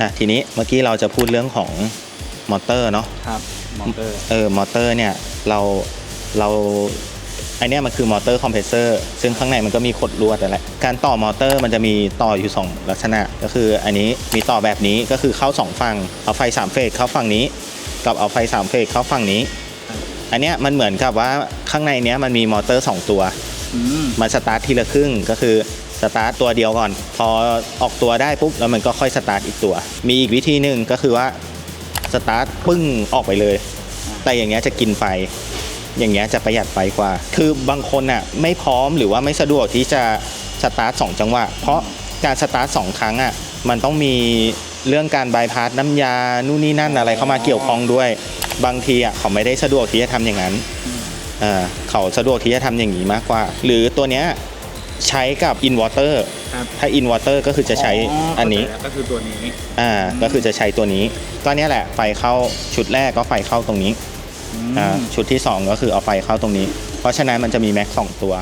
อะทีนี้เมื่อกี้เราจะพูดเรื่องของมอเตอร์เนาะครับมอเตอร์เออมอเตอร์เนี่ยเราเราไอเนี้ยมันคือมอเตอร์คอมเพรสเซอร์ซึ่งข้างในมันก็มีขดลวดอะไรการต่อมอเตอร์มันจะมีต่ออยู่ 2 ลักษณะ ก็คืออันนี้มีต่อแบบนี้ก็คือเข้า 2 ฝั่งเอาไฟ 3 เฟสเข้าฝั่งนี้ กับเอาไฟ 3 เฟสเข้าฝั่งนี้ อันเนี้ยมันเหมือนกับว่าข้างในเนี้ยมันมีมอเตอร์ 2 ตัวอืมมันสตาร์ททีละครึ่งก็คือ สตาร์ทตัวเดียวก่อน พอออกตัวได้ปุ๊บแล้วมันก็ค่อยสตาร์ทอีกตัว มีอีกวิธีหนึ่งก็คือว่าสตาร์ทปึ้งออกไปเลย แต่อย่างเงี้ยจะกินไฟ อย่างเงี้ยจะประหยัดไฟกว่า คือบางคนอะไม่พร้อมหรือว่าไม่สะดวกที่จะสตาร์ทสองจังหวะ เพราะการสตาร์ทสองครั้งอะมันต้องมีเรื่องการบายพาสน้ำยา นู่นนี่นั่นอะไรเข้ามาเกี่ยวข้องด้วย บางทีอะเขาไม่ได้สะดวกที่จะทำอย่างนั้น เอ่อเขาสะดวกที่จะทำอย่างนี้มากกว่า หรือตัวเนี้ย ใช้กับอินวอเตอร์ครับถ้าอินวอเตอร์ก็คือจะใช้อันนี้เข้าใจแล้วก็คือตัวนี้ อ่า ก็คือจะใช้ตัวนี้ ก็เนี้ยแหละ ไฟเข้าชุดแรกก็ไฟเข้าตรงนี้อืมอ่า ชุดที่ 2 ก็คือเอาไฟเข้าตรงนี้ เพราะฉะนั้นมันจะมีแม็กสองตัว